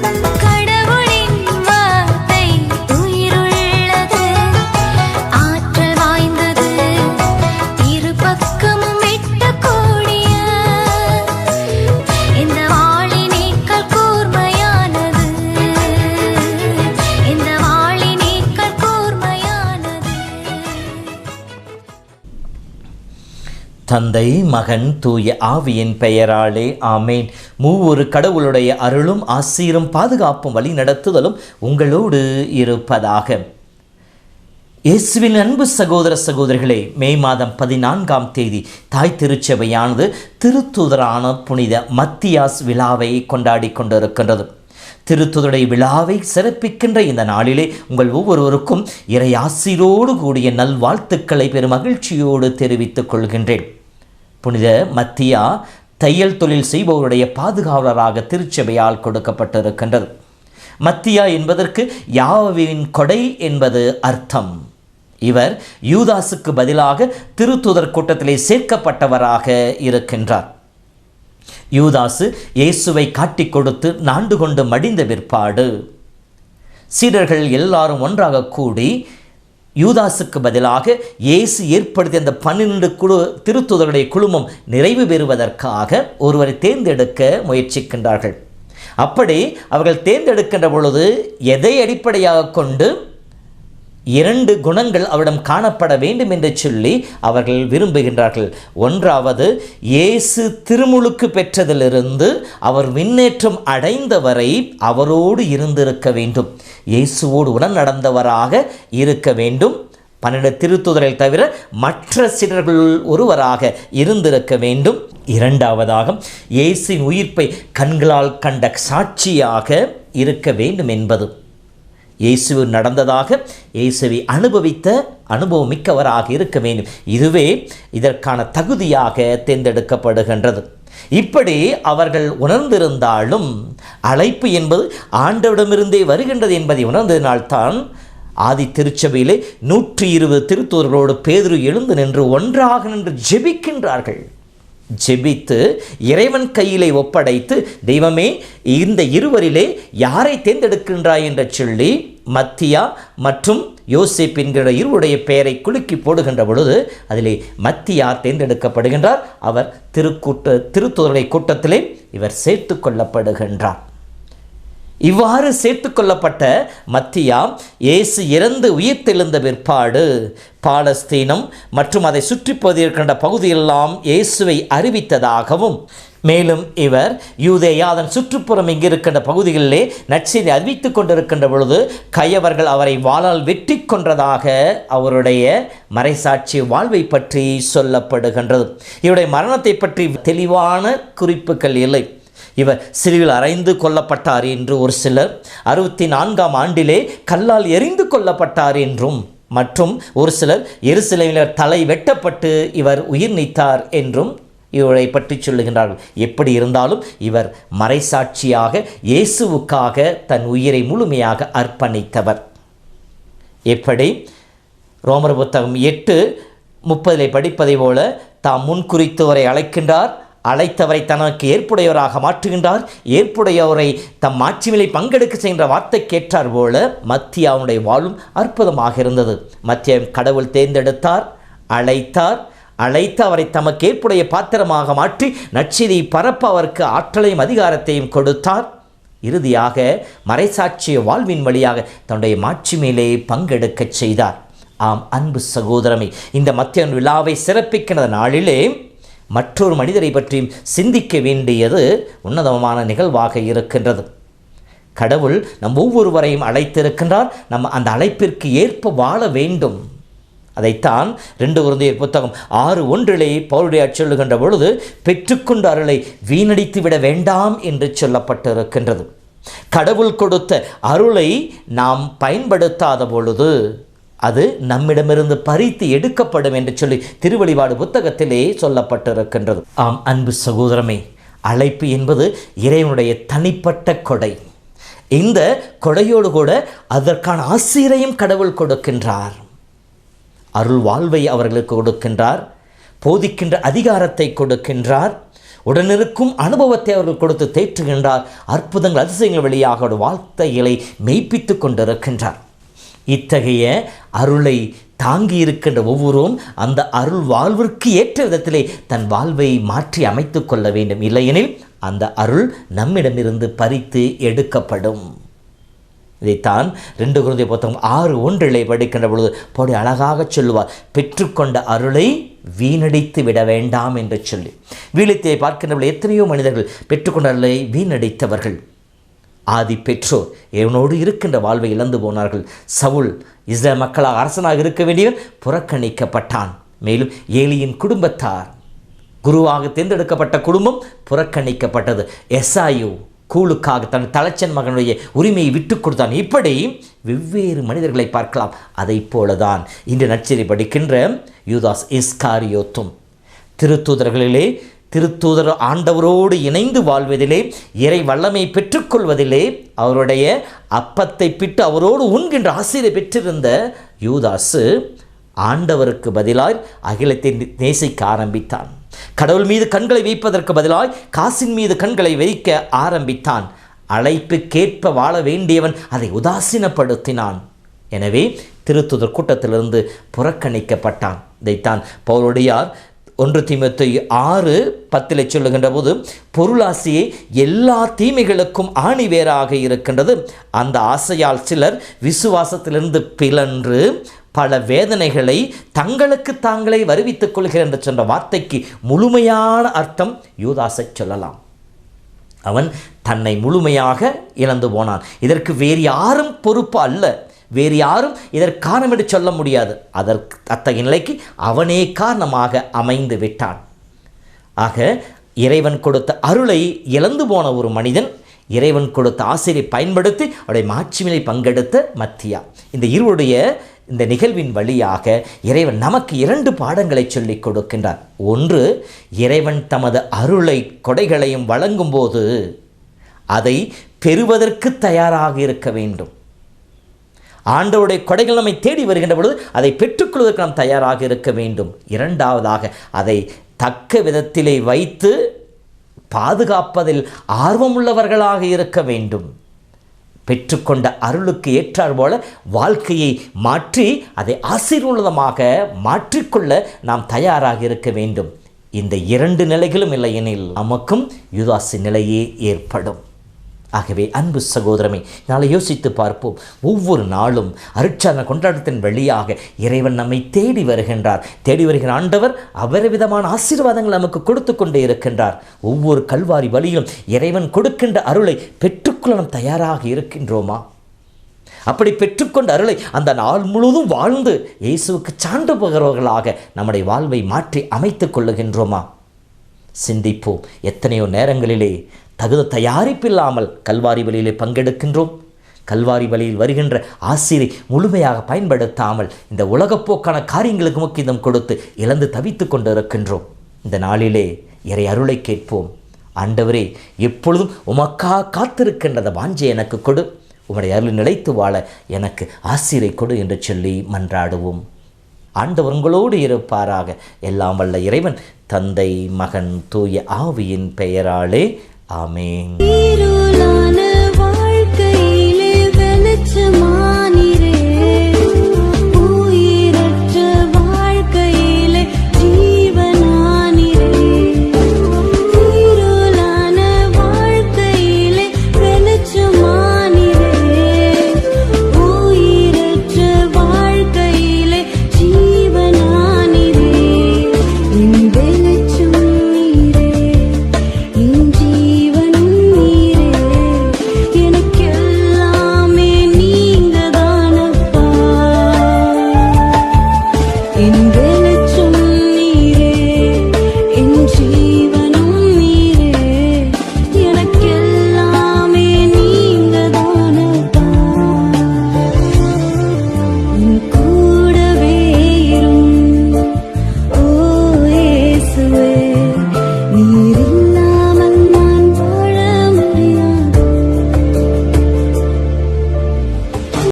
Bye. தந்தை மகன் தூய ஆவியின் பெயராலே ஆமேன். மூவொரு கடவுளுடைய அருளும் ஆசீரும் பாதுகாப்பும் வழி நடத்துதலும் உங்களோடு இருப்பதாக. இயேசுவின் அன்பு சகோதர சகோதரிகளே மே மாதம் பதினான்காம் தேதி தாய் திருச்சபையானது திருத்துதரான புனித மத்தியாஸ் விழாவை கொண்டாடி கொண்டிருக்கின்றது. திருத்துதருடைய விழாவை சிறப்பிக்கின்ற இந்த நாளிலே உங்கள் ஒவ்வொருவருக்கும் இறை ஆசிரோடு கூடிய நல்வாழ்த்துக்களை பெரும் மகிழ்ச்சியோடு தெரிவித்துக் கொள்கின்றேன். புனித மத்தியா தையல் தொழில் செய்பவருடைய பாதுகாவலராக திருச்சபையால் கொடுக்கப்பட்டிருக்கின்றது. மத்தியா என்பதற்கு யாவின் கொடை என்பது அர்த்தம். இவர் யூதாசுக்கு பதிலாக திருத்துதர் கூட்டத்திலே சேர்க்கப்பட்டவராக இருக்கின்றார். யூதாசு இயேசுவை காட்டிக் கொடுத்து நாண்டு கொண்டு மடிந்த பிற்பாடு. சீடர்கள் எல்லாரும் ஒன்றாக கூடி யூதாசுக்கு பதிலாக இயேசு ஏற்படுத்திய அந்த பன்னிரண்டு குழு திருத்துதருடைய குழுமம் நிறைவு பெறுவதற்காக ஒருவரை தேர்ந்தெடுக்க முயற்சிக்கின்றார்கள். அப்படி அவர்கள் தேர்ந்தெடுக்கின்ற பொழுது எதை அடிப்படையாக கொண்டு இரண்டு குணங்கள் அவரிடம் காணப்பட வேண்டும் என்று சொல்லி அவர்கள் விரும்புகின்றார்கள். ஒன்றாவது இயேசு திருமுழுக்கு பெற்றதிலிருந்து அவர் மின்னேற்றம் அடைந்தவரை அவரோடு இருந்திருக்க வேண்டும். இயேசுவோடு உடன் நடந்தவராக இருக்க வேண்டும். பன்னெண்டு திருத்துதலை தவிர மற்ற சிலர்களுள் ஒருவராக இருந்திருக்க வேண்டும். இரண்டாவதாக இயேசுவின் உயிர்ப்பை கண்களால் கண்ட சாட்சியாக இருக்க வேண்டும் என்பது. இயேசு நடந்ததாக இயேசுவை அனுபவித்த அனுபவம் மிக்கவராக இருக்க வேண்டும். இதுவே இதற்கான தகுதியாக தேர்ந்தெடுக்கப்படுகின்றது. இப்படி அவர்கள் உணர்ந்திருந்தாலும் அழைப்பு என்பது ஆண்டவிடமிருந்தே வருகின்றது என்பதை உணர்ந்ததினால்தான் ஆதி திருச்சபையிலே நூற்றி இருபது திருத்தூர்களோடு பேதுரு எழுந்து நின்று ஒன்றாக நின்று ஜெபிக்கின்றார்கள். ஜெபித்து இறைவன் கையிலே ஒப்படைத்து தெய்வமே இந்த இருவரிலே யாரை தேர்ந்தெடுக்கின்றாய்? என்று சொல்லி மத்தியா மற்றும் யோசிப் என்கிற இருவருடைய பெயரை குலுக்கி போடுகின்ற பொழுது அதிலே மத்தியார் தேர்ந்தெடுக்கப்படுகின்றார். அவர் திருக்கூட்ட திருத்தூருடைய கூட்டத்திலே இவர் சேர்த்து கொள்ளப்படுகின்றார். இவ்வாறு சேர்த்துக்கொள்ளப்பட்ட மத்தியா இயேசு இறந்து உயிர்த்தெழுந்த பிற்பாடு பாலஸ்தீனம் மற்றும் அதை சுற்றி இருக்கின்ற பகுதியெல்லாம் இயேசுவை அறிவித்ததாகவும் மேலும் இவர் யூதேயா அதன் சுற்றுப்புறம் இங்கிருக்கின்ற பகுதிகளிலே நற்செய்தி அறிவித்து கொண்டிருக்கின்ற பொழுது கையவர்கள் அவரை வாளால் வெற்றி கொன்றதாக அவருடைய மறைசாட்சி வாழ்வை பற்றி சொல்லப்படுகின்றது. இவருடைய மரணத்தை பற்றி தெளிவான குறிப்புகள் இல்லை. இவர் சிலுவில் அறைந்து கொல்லப்பட்டார் என்று ஒரு சிலர். அறுபத்தி நான்காம் ஆண்டிலே கல்லால் எரிந்து கொல்லப்பட்டார் என்றும் மற்றும் ஒரு சிலர் எருசலேமில் தலை வெட்டப்பட்டு இவர் உயிர் நீத்தார் என்றும் இவரை பற்றி சொல்லுகின்றார்கள். எப்படி இருந்தாலும் இவர் மறைசாட்சியாக இயேசுவுக்காக தன் உயிரை முழுமையாக அர்ப்பணித்தவர். எப்படி? ரோமர் புத்தகம் எட்டு முப்பதிலே படிப்பதை போல தாம் முன்குறித்தவரை அழைக்கின்றார். அழைத்தவரை தனக்கு ஏற்புடையவராக மாற்றுகின்றார். ஏற்புடையவரை தம் மாட்சிமிலை பங்கெடுக்க செய்கின்ற வார்த்தை கேட்டார் போல மத்தியாவுடைய வாழும் அற்புதமாக இருந்தது. மத்திய கடவுள் தேர்ந்தெடுத்தார் அழைத்தார். அழைத்து அவரை தமக்கு ஏற்புடைய பாத்திரமாக மாற்றி நற்செய்தியை பரப்ப அவருக்கு ஆற்றலையும் அதிகாரத்தையும் கொடுத்தார். இறுதியாக மறைசாட்சிய வாழ்வின் வழியாக தன்னுடைய மாட்சிமையிலே பங்கெடுக்கச் செய்தார். ஆம் அன்பு சகோதரமே இந்த மத்தியன் விழாவை சிறப்பிக்கிற நாளிலே மற்றொரு மனிதரை பற்றியும் சிந்திக்க வேண்டியது உன்னதமான நிகழ்வாக இருக்கின்றது. கடவுள் நம் ஒவ்வொருவரையும் அழைத்திருக்கின்றார். நம்ம அந்த அழைப்பிற்கு ஏற்ப வாழ வேண்டும். அதைத்தான் ரெண்டு குருந்தையர் புத்தகம் ஆறு ஒன்றிலே பவுருடைய சொல்லுகின்ற பொழுது பெற்றுக்கொண்ட அருளை வீணடித்து விட வேண்டாம் என்று சொல்லப்பட்டிருக்கின்றது. கடவுள் கொடுத்த அருளை நாம் பயன்படுத்தாத பொழுது அது நம்மிடமிருந்து பறித்து எடுக்கப்படும் என்று சொல்லி திருவழிபாடு புத்தகத்திலே சொல்லப்பட்டிருக்கின்றது. ஆம் அன்பு சகோதரமே அழைப்பு என்பது இறைவனுடைய தனிப்பட்ட கொடை. இந்த கொடையோடு கூட அதற்கான ஆசிரியரையும் கடவுள் கொடுக்கின்றார். அருள் வாழ்வை அவர்களுக்கு கொடுக்கின்றார். போதிக்கின்ற அதிகாரத்தை கொடுக்கின்றார். உடனிருக்கும் அனுபவத்தை அவர்கள் கொடுத்து தேற்றுகின்றார். அற்புதங்கள் அதிசயங்கள் வழியாக ஒரு வாழ்த்தைகளை மெய்ப்பித்து கொண்டிருக்கின்றார். இத்தகைய அருளை தாங்கி இருக்கின்ற ஒவ்வொருவரும் அந்த அருள் வாழ்விற்கு ஏற்ற விதத்திலே தன் வாழ்வை மாற்றி அமைத்து கொள்ள வேண்டும். இல்லையெனில் அந்த அருள் நம்மிடமிருந்து பறித்து எடுக்கப்படும். இதைத்தான் ரெண்டு குழந்தை புத்தகம் ஆறு ஒன்றிலே படிக்கின்ற பொழுது போடி அழகாக சொல்லுவார். பெற்றுக்கொண்ட அருளை வீணடித்து விட வேண்டாம் என்று சொல்லி. வீழத்தை பார்க்கின்ற பொழுது எத்தனையோ மனிதர்கள் பெற்றுக்கொண்ட அருளை வீணடித்தவர்கள். ஆதி பெற்றோர் இவனோடு இருக்கின்ற வாழ்வை இழந்து போனார்கள். சவுல் இஸ்ரேல் மக்களாக அரசனாக இருக்க வேண்டியவன் புறக்கணிக்கப்பட்டான். மேலும் ஏலியின் குடும்பத்தார் குருவாக தேர்ந்தெடுக்கப்பட்ட குடும்பம் புறக்கணிக்கப்பட்டது. எஸ்ஐயு கூலுக்காக தன் தலைச்சன் மகனுடைய உரிமையை விட்டு கொடுத்தான். இப்படி வெவ்வேறு மனிதர்களை பார்க்கலாம். அதைப் போலதான் இன்று நச்சரி படிக்கின்ற யூதாஸ் இஸ்காரியோத்தும் திருத்தூதர்களிலே திருத்தூதர் ஆண்டவரோடு இணைந்து வாழ்வதிலே இறை வல்லமை பெற்றுக்கொள்வதிலே அவருடைய அப்பத்தை பிட்டு அவரோடு உண்கின்ற ஆசிரியை பெற்றிருந்த யூதாசு ஆண்டவருக்கு பதிலாய் அகிலத்தை நேசிக்க ஆரம்பித்தான். கடவுள் மீது கண்களை வைப்பதற்கு பதிலாய் காசின் மீது கண்களை வைக்க ஆரம்பித்தான். அழைப்புக்கேற்ப வாழ வேண்டியவன் அதை உதாசீனப்படுத்தினான். எனவே திருத்துதர் கூட்டத்திலிருந்து புறக்கணிக்கப்பட்டான். இதைத்தான் பவுலுடையார் ஒன்று தீமத்தை ஆறு பத்தில் சொல்லுகின்ற போது பொருளாசையே எல்லா தீமைகளுக்கும் ஆணிவேராக இருக்கின்றது. அந்த ஆசையால் சிலர் விசுவாசத்திலிருந்து பிளன்று பல வேதனைகளை தங்களுக்கு தாங்களே வருவித்துக் கொள்கிறேன் என்று சொன்ன வார்த்தைக்கு முழுமையான அர்த்தம் யூதாசை சொல்லலாம். அவன் தன்னை முழுமையாக இழந்து போனான். இதற்கு வேறு யாரும் பொறுப்பு அல்ல. வேறு யாரும் இதற்காரணம் என்று சொல்ல முடியாது. அதற்கு அத்தகைய நிலைக்கு அவனே காரணமாக அமைந்து விட்டான். ஆக இறைவன் கொடுத்த அருளை இழந்து போன ஒரு மனிதன் இறைவன் கொடுத்த ஆசிரியை பயன்படுத்தி அவருடைய மாட்சிமையை பங்கெடுத்த மத்தியா. இந்த இருவருடைய இந்த நிகழ்வின் வழியாக இறைவன் நமக்கு இரண்டு பாடங்களை சொல்லிக் கொடுக்கின்றார் ஒன்று இறைவன் தமது அருளை கொடைகளையும் வழங்கும்போது அதை பெறுவதற்கு தயாராக இருக்க வேண்டும். ஆண்டவருடைய கொடைகள் நம்மை தேடி வருகின்ற பொழுது அதை பெற்றுக்கொள்வதற்கு நாம் தயாராக இருக்க வேண்டும். இரண்டாவதாக அதை தக்க விதத்திலே வைத்து பாதுகாப்பதில் ஆர்வமுள்ளவர்களாக இருக்க வேண்டும். பெற்றுக்கொண்ட அருளுக்கு ஏற்றார் போல வாழ்க்கையை மாற்றி அதை ஆசீர்வாதமாக மாற்றிக்கொள்ள நாம் தயாராக இருக்க வேண்டும். இந்த இரண்டு நிலைகளும் இல்லையெனில் நமக்கும் யுதாசி நிலையே ஏற்படும். ஆகவே அன்பு சகோதரமே நாளை யோசித்து பார்ப்போம். ஒவ்வொரு நாளும் அருட்சான கொண்டாட்டத்தின் வழியாக இறைவன் நம்மை தேடி வருகின்றார். தேடி வருகிற ஆண்டவர் அபரிவிதமான ஆசீர்வாதங்கள் நமக்கு கொடுத்து கொண்டே இருக்கின்றார். ஒவ்வொரு கல்வாரி வழியிலும் இறைவன் கொடுக்கின்ற அருளை பெற்றுக்கொள்ள நாம் தயாராக இருக்கின்றோமா? அப்படி பெற்றுக்கொண்ட அருளை அந்த நாள் முழுவதும் வாழ்ந்து இயேசுவுக்கு சான்று பகர்வர்களாக நம்முடைய வாழ்வை மாற்றி அமைத்துக் கொள்ளுகின்றோமா? சிந்திப்போம். எத்தனையோ நேரங்களிலே தகுந்த தயாரிப்பில்லாமல் கல்வாரி வழியிலே பங்கெடுக்கின்றோம். கல்வாரி வழியில் வருகின்ற ஆசிரியை முழுமையாக பயன்படுத்தாமல் இந்த உலகப்போக்கான காரியங்களுக்கு முக்கியம் கொடுத்து இழந்து தவித்து கொண்டிருக்கின்றோம். இந்த நாளிலே இறை அருளை கேட்போம். ஆண்டவரே எப்பொழுதும் உமக்காக காத்திருக்கின்றத வாஞ்சை எனக்கு கொடு. உம்முடைய அருள் நிலைத்து வாழ எனக்கு ஆசிரியை கொடு என்று சொல்லி மன்றாடுவோம். ஆண்டவர் உங்களோடு இருப்பாராக. எல்லாம் வல்ல இறைவன் தந்தை மகன் தூய ஆவியின் பெயராலே ஆமேன் இருளான